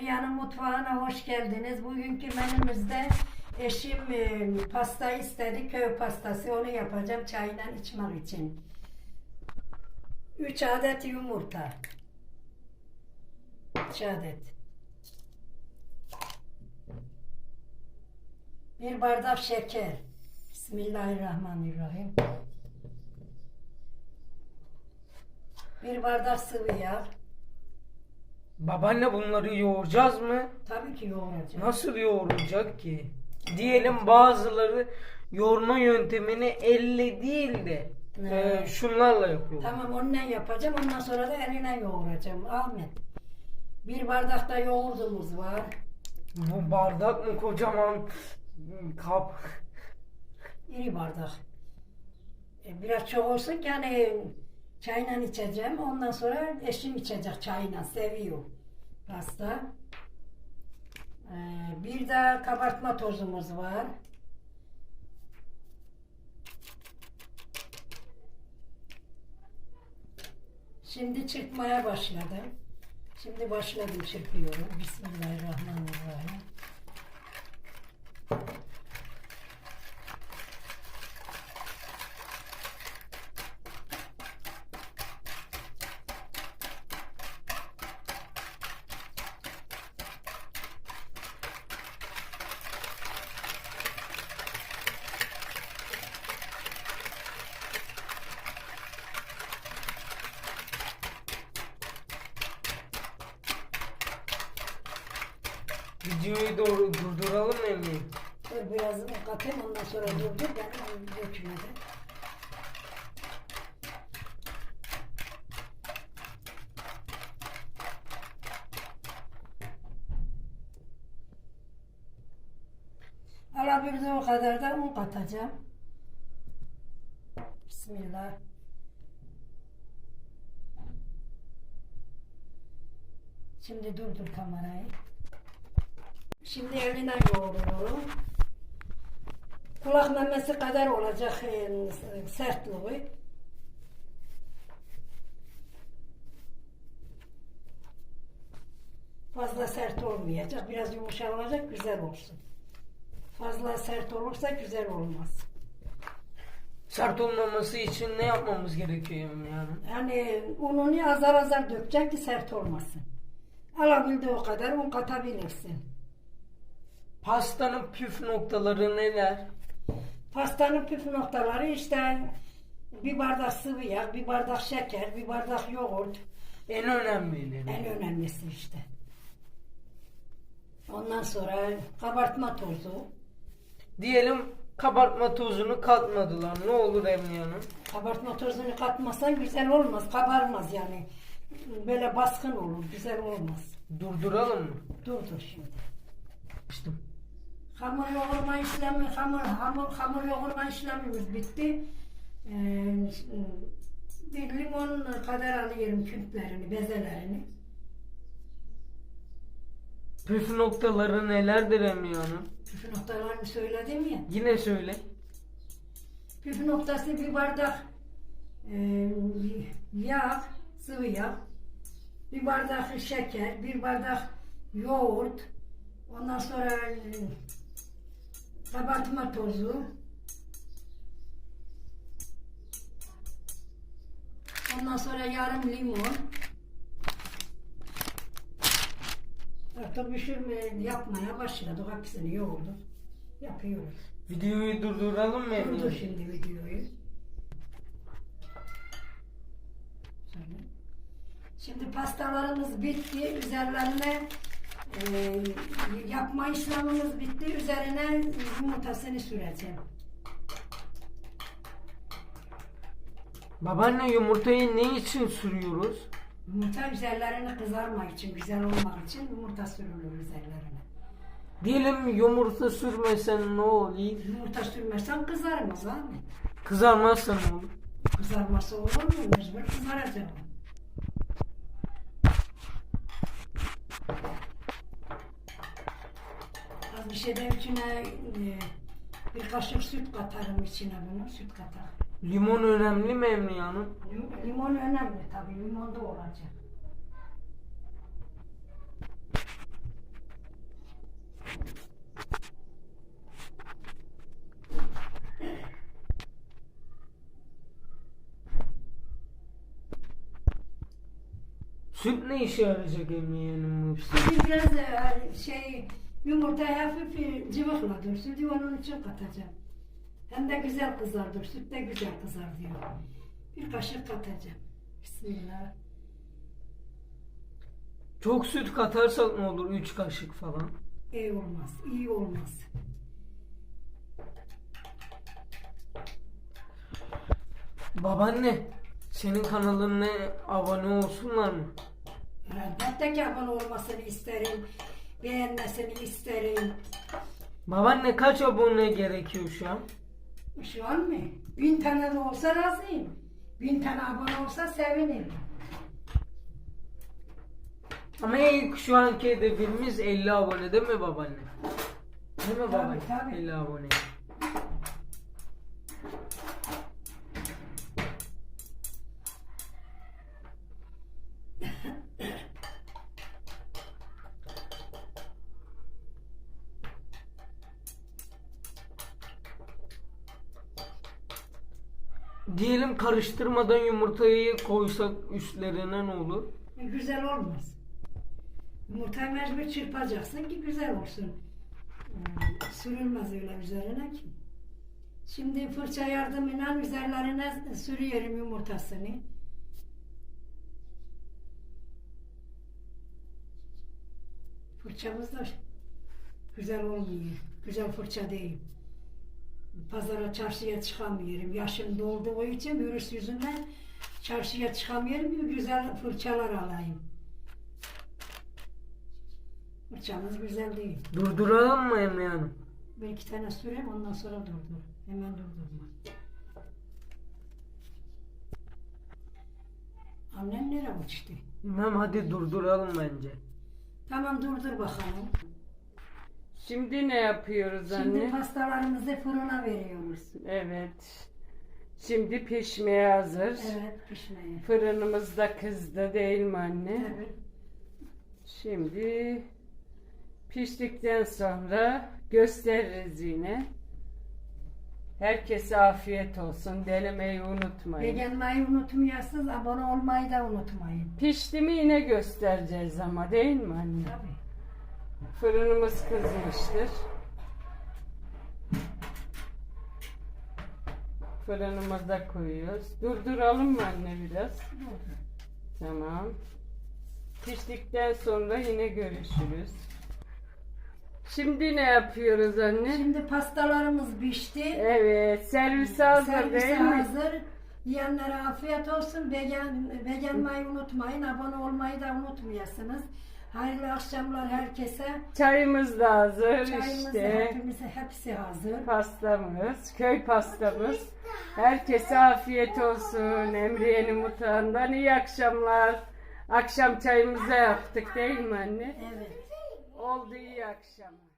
Emriyan'ın mutfağına hoş geldiniz. Bugünkü menümüzde eşim e, pasta istedi, köy pastası. Onu yapacağım çayla içmek için. 3 adet yumurta. 3 adet. Bir bardak şeker. Bismillahirrahmanirrahim. Bir bardak sıvı yağ. Babaanne bunları yoğuracağız mı? Tabii ki yoğuracağım. Nasıl yoğurulacak ki? Diyelim bazıları yoğurma yöntemini elle değil de e, şunlarla yapıyor. Tamam onunla yapacağım. Ondan sonra da eline yoğuracağım. Ahmet. Bir bardak da yoğurdumuz var. Bu bardak mı kocaman kap? İri bardak. E, biraz çok olsun ki hani çayla içeceğim. Ondan sonra eşim içecek çayla. Seviyor pasta. E, bir de kabartma tozumuz var. Şimdi çırpmaya başladım. Şimdi başladım çırpıyorum. Bismillahirrahmanirrahim. Videoyu doğru durduralım mı Emine? Dur biraz katayım ondan sonra durdur ben dökmeden. Alabildiğim kadar da un katacağım. Bismillah. Şimdi durdur kamerayı. Şimdi eline yoğuruyorum. Kulak memesi kadar olacak sertliği. Fazla sert olmayacak. Biraz yumuşak olacak, güzel olsun. Fazla sert olursa güzel olmaz. Sert olmaması için ne yapmamız gerekiyor Hanım? Yani ununu azar azar dökecek ki sert olmasın. Alabildiği o kadar un katabilirsin. Pastanın püf noktaları neler? Pastanın püf noktaları işte bir bardak sıvı yağ, bir bardak şeker, bir bardak yoğurt. En önemlileri. En önemlisi işte. Ondan sonra kabartma tozu. Diyelim kabartma tozunu katmadılar. Ne olur Emine Hanım? Kabartma tozunu katmazsan güzel olmaz, kabarmaz yani. Böyle baskın olur, güzel olmaz. Durduralım mı? Dur dur şimdi. İşte Hamur yoğurma işlemi, hamur, hamur, hamur yoğurma işlemimiz bitti. Ee, bir limon kadar alıyorum küplerini, bezelerini. püf noktaları nelerdir Emine Hanım? Püf noktalarını söyledim ya. Yine söyle. Püf noktası bir bardak e, yağ, sıvı yağ, bir bardak şeker, bir bardak yoğurt, ondan sonra kabartma tozu, ondan sonra yarım limon. Artık pişirme yapmaya başladık. Hepsini yoğurduk. Yapıyoruz. Videoyu durduralım mı Durdur şimdi videoyu. Şimdi pastalarımız bitti. Üzerlerine e, yapma işlemimiz bitti. Üzerine yumurtasını süreceğim. Babaanne yumurtayı ne için sürüyoruz? Yumurta üzerlerine kızarmak için, güzel olmak için yumurta sürülür üzerlerine. Diyelim yumurta sürmesen ne olur? Yumurta sürmezsen kızarmaz abi. Kızarmazsa ne olur? Kızarması olur mu? Mecbur kızaracak. Gişede içine e, bir kaşık süt katarım içine bunu, süt katar. Limon önemli mi Emriye Hanım? Limon önemli tabii, limon da olacak. Süt ne işe yarayacak Emriye Hanım? bu? Biz biraz e, şey yumurtayı hafif cıvıkla dur. Sütü onun için katacağım. Hem de güzel kızar dur. Süt de güzel kızar diyor. Bir kaşık katacağım. Bismillah. Çok süt katarsak ne olur? 3 kaşık falan. İyi olmaz. iyi olmaz. Babaanne, senin kanalına abone olsunlar mı? Elbette ki abone olmasını isterim. Beğenmesini isterim. Babaanne kaç abone gerekiyor şu an? Şu an mı? Bin tane de olsa razıyım. Bin tane abone olsa sevinirim. Ama ilk şu anki hedefimiz 50 abone değil mi babaanne? Değil mi Tabii, babaanne? tabii. 50 abone. Diyelim karıştırmadan yumurtayı koysak üstlerine ne olur? Güzel olmaz. Yumurtayı mecbur çırpacaksın ki güzel olsun. Hmm, Sürülmez öyle üzerine ki. Şimdi fırça yardımıyla üzerlerine sürüyorum yumurtasını. Fırçamız da güzel olmuyor. Güzel fırça değil. Pazara çarşıya çıkamıyorum. Yaşım dolduğu için virüs yüzünden çarşıya çıkamıyorum. Bir güzel fırçalar alayım. Fırçamız güzel değil. Durduralım mı Emre Hanım? Bir iki tane süreyim ondan sonra durdur. Hemen durdurma. Annem nereye uçtu? Bilmem hadi durduralım bence. Tamam durdur bakalım. Şimdi ne yapıyoruz Şimdi anne? pastalarımızı fırına veriyoruz. Evet. Şimdi pişmeye hazır. Evet pişmeye. Fırınımız da kızdı değil mi anne? Evet. Şimdi piştikten sonra gösteririz yine. Herkese afiyet olsun. Denemeyi unutmayın. Beğenmeyi unutmayasınız, abone olmayı da unutmayın. Pişti mi yine göstereceğiz ama değil mi anne? Tabii. Fırınımız kızmıştır. Fırınımıza koyuyoruz. Durduralım mı anne biraz? Tamam. Piştikten sonra yine görüşürüz. Şimdi ne yapıyoruz anne? Şimdi pastalarımız pişti. Evet, servise hazır Servise değil mi? hazır. Yiyenlere afiyet olsun. Beğen, beğenmeyi unutmayın. Abone olmayı da unutmayasınız. Hayırlı akşamlar herkese. Çayımız da hazır Çayımız işte. hepimize hepsi hazır. Pastamız, köy pastamız. Herkese afiyet olsun. Emriye'nin mutfağından iyi akşamlar. Akşam çayımızı yaptık değil mi anne? Evet. Oldu iyi akşamlar.